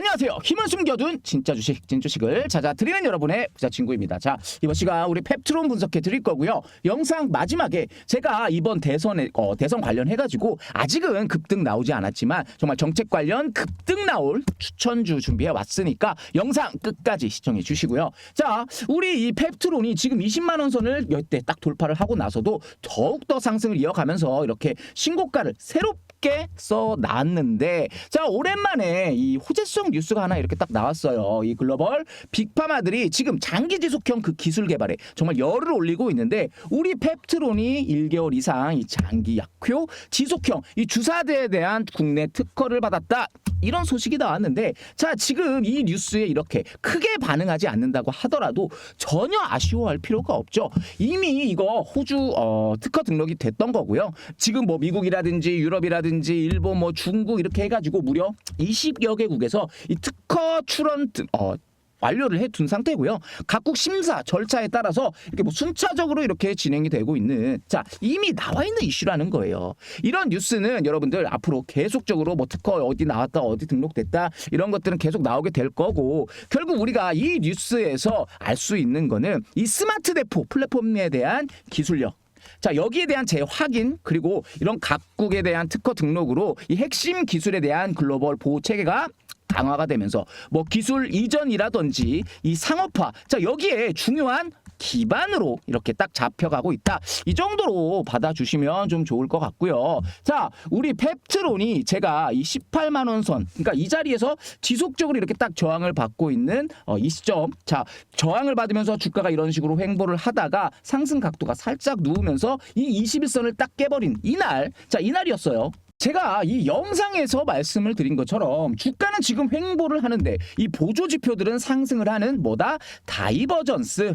안녕하세요. 힘을 숨겨둔 진짜 주식, 진주식을 찾아드리는 여러분의 부자 친구입니다. 자, 이번 시간 우리 펩트론 분석해 드릴 거고요. 영상 마지막에 제가 이번 대선에 어, 대선 관련해가지고 아직은 급등 나오지 않았지만 정말 정책 관련 급등 나올 추천주 준비해 왔으니까 영상 끝까지 시청해 주시고요. 자, 우리 이 펩트론이 지금 20만 원 선을 이때 딱 돌파를 하고 나서도 더욱 더 상승을 이어가면서 이렇게 신고가를 새롭게 써 놨는데 자 오랜만에 이 호재성 뉴스가 하나 이렇게 딱 나왔어요. 이 글로벌 빅파마들이 지금 장기 지속형 그 기술 개발에 정말 열을 올리고 있는데 우리 펩트론이 1개월 이상 이 장기 약효 지속형 이 주사대에 대한 국내 특허를 받았다. 이런 소식이 나왔는데 자 지금 이 뉴스에 이렇게 크게 반응하지 않는다고 하더라도 전혀 아쉬워할 필요가 없죠. 이미 이거 호주 어, 특허 등록이 됐던 거고요. 지금 뭐 미국이라든지 유럽이라든지 일본 뭐 중국 이렇게 해가지고 무려 20여 개국에서 이 특허 출원 등- 어, 완료를 해 둔 상태고요. 각국 심사 절차에 따라서 이렇게 뭐 순차적으로 이렇게 진행이 되고 있는 자 이미 나와 있는 이슈라는 거예요. 이런 뉴스는 여러분들 앞으로 계속적으로 뭐 특허 어디 나왔다 어디 등록됐다 이런 것들은 계속 나오게 될 거고 결국 우리가 이 뉴스에서 알 수 있는 거는 이 스마트 대포 플랫폼에 대한 기술력 자 여기에 대한 재확인 그리고 이런 각국에 대한 특허 등록으로 이 핵심 기술에 대한 글로벌 보호 체계가 강화가 되면서 뭐 기술 이전이라든지 이 상업화 자 여기에 중요한 기반으로 이렇게 딱 잡혀가고 있다. 이 정도로 받아주시면 좀 좋을 것 같고요. 자, 우리 펩트론이 제가 이 18만 원 선, 그러니까 이 자리에서 지속적으로 이렇게 딱 저항을 받고 있는 어, 이 시점. 자, 저항을 받으면서 주가가 이런 식으로 횡보를 하다가 상승 각도가 살짝 누우면서 이 21선을 딱 깨버린 이날, 자, 이날이었어요. 제가 이 영상에서 말씀을 드린 것처럼 주가는 지금 횡보를 하는데 이 보조 지표들은 상승을 하는 뭐다 다이버전스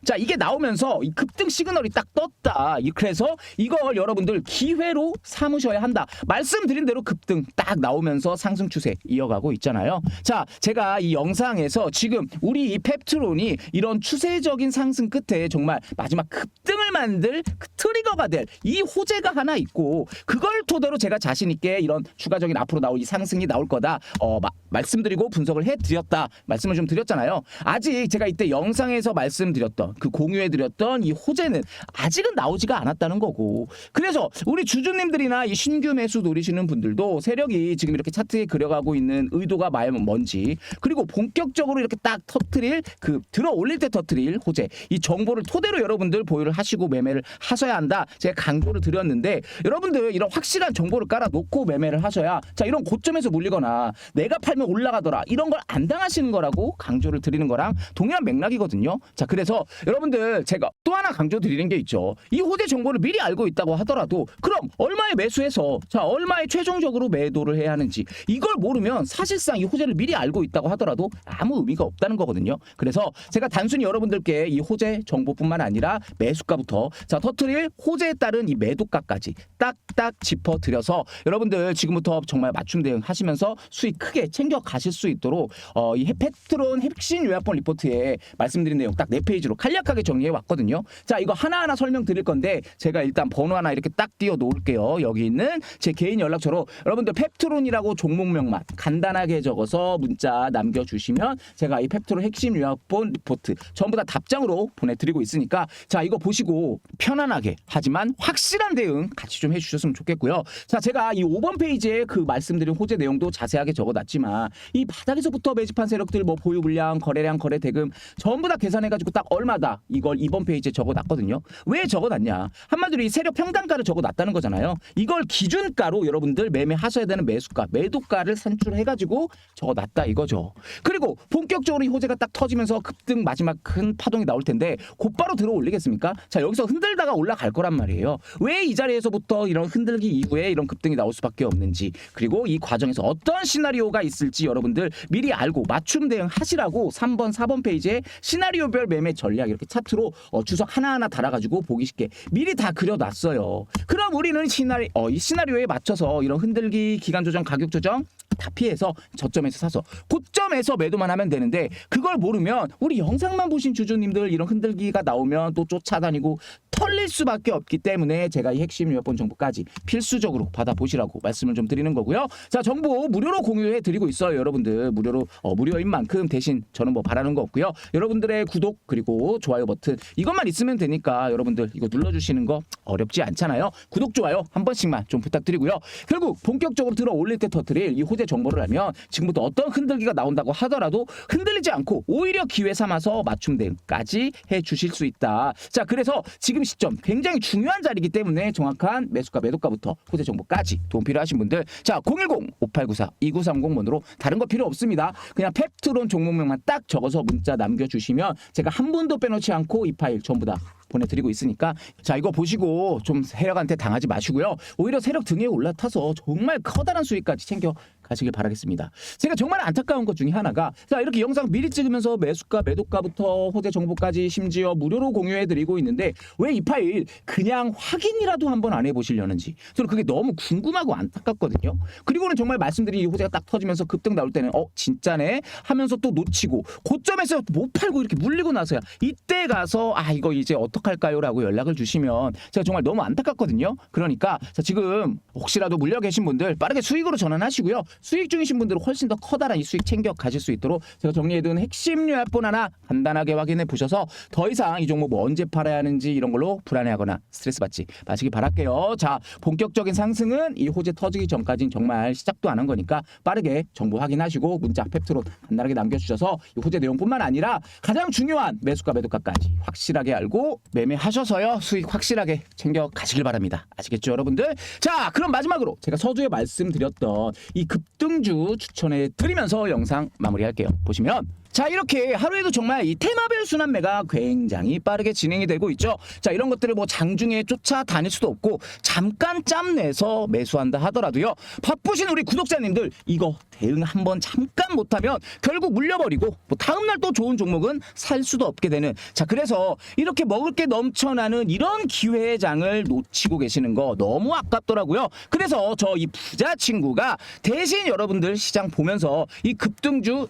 자 이게 나오면서 이 급등 시그널이 딱 떴다. 이 그래서 이걸 여러분들 기회로 삼으셔야 한다. 말씀드린 대로 급등 딱 나오면서 상승 추세 이어가고 있잖아요. 자 제가 이 영상에서 지금 우리 이 펩트론이 이런 추세적인 상승 끝에 정말 마지막 급등을 만들 그 트리거가 될 이 호재가 하나 있고 그걸 토대로 제가 자신 있게 이런 추가적인 앞으로 나올 이 상승이 나올 거다. 어 마- 말씀드리고 분석을 해드렸다. 말씀을 좀 드렸잖아요. 아직 제가 이때 영상에서 말씀드렸던 그 공유해 드렸던 이 호재는 아직은 나오지가 않았다는 거고. 그래서 우리 주주님들이나 이 신규 매수 노리시는 분들도 세력이 지금 이렇게 차트에 그려가고 있는 의도가 말 뭔지 그리고 본격적으로 이렇게 딱 터트릴 그 들어 올릴 때 터트릴 호재 이 정보를 토대로 여러분들 보유를 하시고 매매를 하셔야 한다. 제가 강조를 드렸는데 여러분들 이런 확실한 정보를 깔아 놓고 매매를 하셔야 자 이런 고점에서 물리거나 내가 팔면 올라가더라 이런 걸 안 당하시는 거라고 강조를 드리는 거랑 동일한 맥락이거든요. 자 그래서 여러분들 제가 또 하나 강조 드리는 게 있죠. 이 호재 정보를 미리 알고 있다고 하더라도 그럼 얼마에 매수해서 자 얼마에 최종적으로 매도를 해야 하는지 이걸 모르면 사실상 이 호재를 미리 알고 있다고 하더라도 아무 의미가 없다는 거거든요. 그래서 제가 단순히 여러분들께 이 호재 정보뿐만 아니라 매수가부터 자 터트릴 호재에 따른 이 매도가까지 딱딱 짚어 드려서 여러분들 지금부터 정말 맞춤 대응 하시면서 수익 크게 챙겨 가실 수 있도록 어, 이 페트론 핵심 요약본 리포트에 말씀드린 내용 딱 네 페이지로 간략하게 정리해 왔거든요. 자 이거 하나하나 설명드릴 건데 제가 일단 번호 하나 이렇게 딱 띄워 놓을게요. 여기 있는 제 개인 연락처로 여러분들 펩트론이라고 종목명만 간단하게 적어서 문자 남겨 주시면 제가 이 펩트론 핵심 요약본 리포트 전부 다 답장으로 보내 드리고 있으니까 자 이거 보시고 편안하게 하지만 확실한 대응 같이 좀 해 주셨으면 좋겠고요. 자 제가 이 5번 페이지에 그 말씀드린 호재 내용도 자세하게 적어놨지만 이 바닥에서부터 매집한 세력들 뭐 보유 물량, 거래량, 거래 대금 전부 다 계산해 가지고 딱 얼마 다 이걸 2번 페이지에 적어놨거든요. 왜 적어놨냐? 한마디로 이 세력 평단가를 적어놨다는 거잖아요. 이걸 기준가로 여러분들 매매하셔야 되는 매수가, 매도가를 산출해가지고 적어놨다 이거죠. 그리고 본격적으로 이 호재가 딱 터지면서 급등 마지막 큰 파동이 나올 텐데 곧바로 들어 올리겠습니까? 자 여기서 흔들다가 올라갈 거란 말이에요. 왜 이 자리에서부터 이런 흔들기 이후에 이런 급등이 나올 수밖에 없는지 그리고 이 과정에서 어떤 시나리오가 있을지 여러분들 미리 알고 맞춤 대응 하시라고 3번 4번 페이지에 시나리오별 매매 전략 이렇게 차트로 어, 주석 하나하나 달아가지고 보기 쉽게 미리 다 그려놨어요. 그럼 우리는 시나리 어, 이 시나리오에 맞춰서 이런 흔들기 기간 조정 가격 조정 다 피해서 저점에서 사서 고점에서 매도만 하면 되는데 그걸 모르면 우리 영상만 보신 주주님들 이런 흔들기가 나오면 또 쫓아다니고 털릴 수밖에 없기 때문에 제가 이 핵심 요약본 정보까지 필수적으로 받아보시라고 말씀을 좀 드리는 거고요. 자 정보 무료로 공유해 드리고 있어요, 여러분들 무료로 어, 무료인 만큼 대신 저는 뭐 바라는 거 없고요. 여러분들의 구독 그리고 좋아요 버튼 이것만 있으면 되니까 여러분들 이거 눌러주시는 거 어렵지 않잖아요. 구독 좋아요 한 번씩만 좀 부탁드리고요. 결국 본격적으로 들어 올릴 때 터트릴 이 호재 정보를 알면 지금부터 어떤 흔들기가 나온다고 하더라도 흔들리지 않고 오히려 기회 삼아서 맞춤 대응까지 해 주실 수 있다. 자 그래서 지금 시점 굉장히 중요한 자리이기 때문에 정확한 매수가 매도가부터 호재 정보까지 도움 필요하신 분들 자 010-5894-2930번으로 다른 거 필요 없습니다. 그냥 펩트론 종목명만 딱 적어서 문자 남겨 주시면 제가 한 분도 빼놓지 않고 이 파일 전부 다 보내드리고 있으니까 자 이거 보시고 좀 세력한테 당하지 마시고요 오히려 세력 등에 올라타서 정말 커다란 수익까지 챙겨 가시길 바라겠습니다 제가 정말 안타까운 것 중에 하나가 자 이렇게 영상 미리 찍으면서 매수가 매도가부터 호재 정보까지 심지어 무료로 공유해드리고 있는데 왜 이 파일 그냥 확인이라도 한번 안 해보시려는지 저는 그게 너무 궁금하고 안타깝거든요 그리고는 정말 말씀드린 이 호재가 딱 터지면서 급등 나올 때는 어 진짜네 하면서 또 놓치고 고점에서 못 팔고 이렇게 물리고 나서야 이때 가서 아 이거 이제 어떡할까요라고 연락을 주시면 제가 정말 너무 안타깝거든요. 그러니까 자 지금 혹시라도 물려 계신 분들 빠르게 수익으로 전환하시고요. 수익 중이신 분들은 훨씬 더 커다란 이 수익 챙겨 가실 수 있도록 제가 정리해둔 핵심 요약본 하나 간단하게 확인해 보셔서 더 이상 이 종목 뭐 언제 팔아야 하는지 이런 걸로 불안해하거나 스트레스 받지 마시기 바랄게요. 자 본격적인 상승은 이 호재 터지기 전까지는 정말 시작도 안 한 거니까 빠르게 정보 확인하시고 문자 펩트론 간단하게 남겨주셔서 이 호재 내용뿐만 아니라 가장 중요한 매수가 매도가까지 확실하게 알고 매매하셔서요 수익 확실하게 챙겨 가시길 바랍니다. 아시겠죠 여러분들? 자 그럼 마지막으로 제가 서두에 말씀드렸던 이 급 등주 추천해 드리면서 영상 마무리할게요. 보시면 자 이렇게 하루에도 정말 이 테마별 순환매가 굉장히 빠르게 진행이 되고 있죠. 자 이런 것들을 뭐 장중에 쫓아다닐 수도 없고 잠깐 짬 내서 매수한다 하더라도요. 바쁘신 우리 구독자님들 이거 대응 한번 잠깐 못하면 결국 물려버리고 뭐 다음날 또 좋은 종목은 살 수도 없게 되는 자 그래서 이렇게 먹을 게 넘쳐나는 이런 기회의 장을 놓치고 계시는 거 너무 아깝더라고요. 그래서 저 이 부자 친구가 대신 여러분들 시장 보면서 이 급등주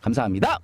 감사합니다.